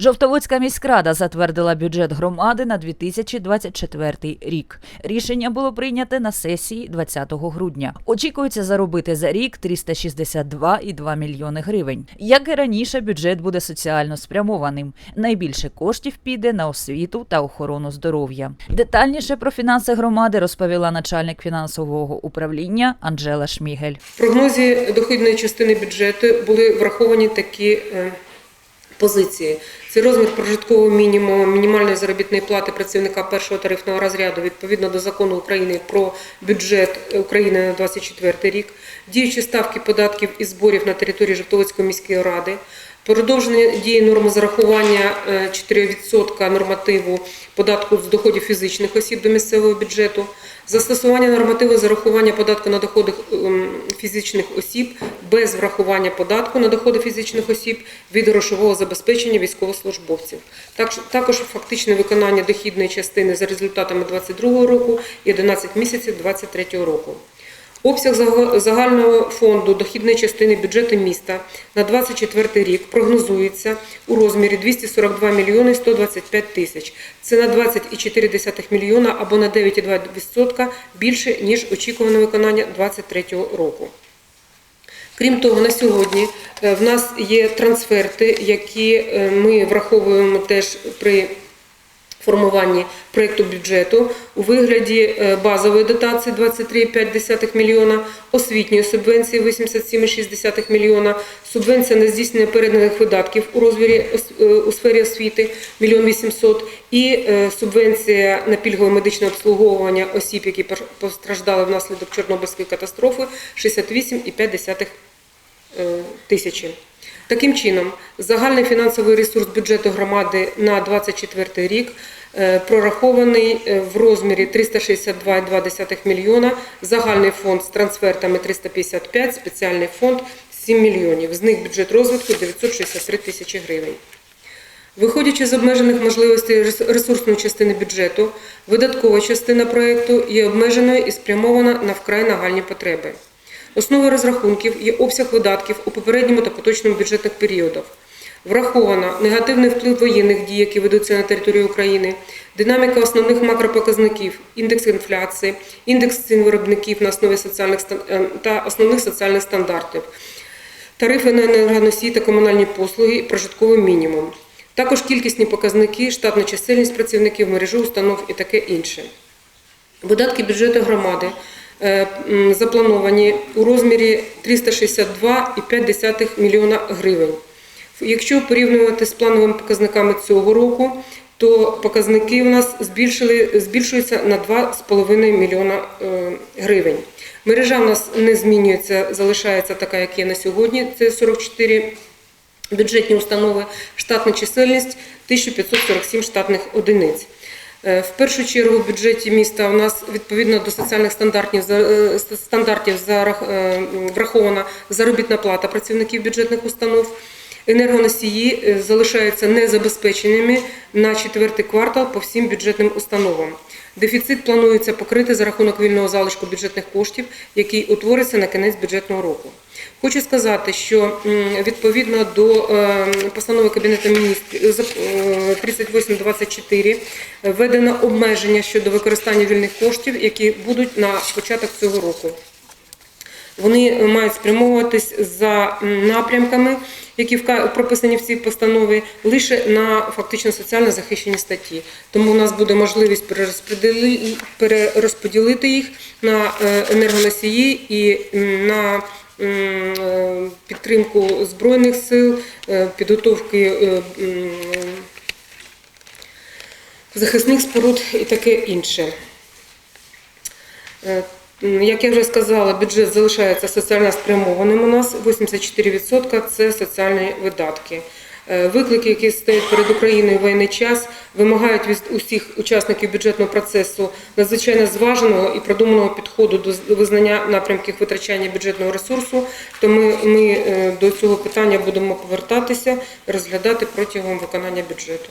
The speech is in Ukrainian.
Жовтоводська міськрада затвердила бюджет громади на 2024 рік. Рішення було прийняте на сесії 20 грудня. Очікується заробити за рік 362,2 мільйони гривень. Як і раніше, бюджет буде соціально спрямованим. Найбільше коштів піде на освіту та охорону здоров'я. Детальніше про фінанси громади розповіла начальник фінансового управління Анжела Шмігель. Прогнозі дохідної частини бюджету були враховані такі е, позиції. Це розмір прожиткового мінімуму, мінімальної заробітної плати працівника першого тарифного розряду відповідно до закону України про бюджет України на 2024 рік, діючі ставки податків і зборів на території Жовтоводської міської ради, продовження дії норми зарахування е, 4% нормативу податку з доходів фізичних осіб до місцевого бюджету, застосування нормативу зарахування податку на доходи ем, фізичних осіб без врахування податку на доходи фізичних осіб від грошового забезпечення військовослужбовців. Так- Також фактичне виконання дохідної частини за результатами 2022 року і 11 місяців 2023 року. Обсяг загального фонду дохідної частини бюджету міста на 2024 рік прогнозується у розмірі 242 мільйони 125 тисяч. Це на 20,4 мільйона або на 9,2% більше, ніж очікуване виконання 2023 року. Крім того, на сьогодні е, в нас є трансферти, які е, ми враховуємо теж при формуванні проєкту бюджету у вигляді е, базової дотації 23,5 мільйона, освітньої субвенції 87,6 мільйона, субвенція на здійснення переданих видатків у розмірі е, у сфері освіти 1 800 і е, субвенція на пільгове медичне обслуговування осіб, які постраждали внаслідок Чорнобильської катастрофи 68,5 е, тисячі. Таким чином, загальний фінансовий ресурс бюджету громади на 2024 рік е, прорахований е, в розмірі 362,2 мільйона, загальний фонд з трансфертами 355, спеціальний фонд 7 мільйонів. З них бюджет розвитку 963 тисячі гривень. Виходячи з обмежених можливостей ресурсної частини бюджету, видаткова частина проєкту є обмеженою і спрямована на вкрай нагальні потреби. Основою розрахунків є обсяг видатків у попередньому та поточному бюджетних періодах. Враховано негативний вплив воєнних дій, які ведуться на території України, динаміка основних макропоказників, індекс інфляції, індекс цін виробників на основі соціальних е, та основних соціальних стандартів, тарифи на енергоносії та комунальні послуги, прожитковий мінімум. Також кількісні показники, штатна чисельність працівників мережі установ і таке інше. Видатки бюджету громади заплановані у розмірі 362,5 мільйона гривень. Якщо порівнювати з плановими показниками цього року, то показники у нас збільшили, збільшуються на 2,5 мільйона е, гривень. Мережа у нас не змінюється, залишається така, як є на сьогодні. Це 44 бюджетні установи, штатна чисельність 1547 штатних одиниць. Е, В першу чергу в бюджеті міста у нас відповідно до соціальних стандартів е, стандартів е, врахована заробітна плата працівників бюджетних установ. Енергоносії е, залишаються незабезпеченими на четвертий квартал по всім бюджетним установам. Дефіцит планується покрити за рахунок вільного залишку бюджетних коштів, який утвориться на кінець бюджетного року. Хочу сказати, що відповідно до е, постанови Кабінету міністрів за- е, 3824 е, введено обмеження щодо використання вільних коштів, які будуть на початок цього року. Вони мають спрямовуватись за напрямками, які прописані в цій постанові, лише на фактично соціально захищені статті. Тому у нас буде можливість перерозподіли- перерозподілити їх на е, енергоносії і на е, підтримку збройних сил, е, підготовки е, захисних споруд і таке інше. Як я вже сказала, бюджет залишається соціально спрямованим у нас. 84% це соціальні видатки. Е, Виклики, які стоять перед Україною в воєнний час, вимагають від усіх учасників бюджетного процесу надзвичайно зваженого і продуманого підходу до визнання напрямків витрачання бюджетного ресурсу. Тому ми е, до цього питання будемо повертатися, розглядати протягом виконання бюджету.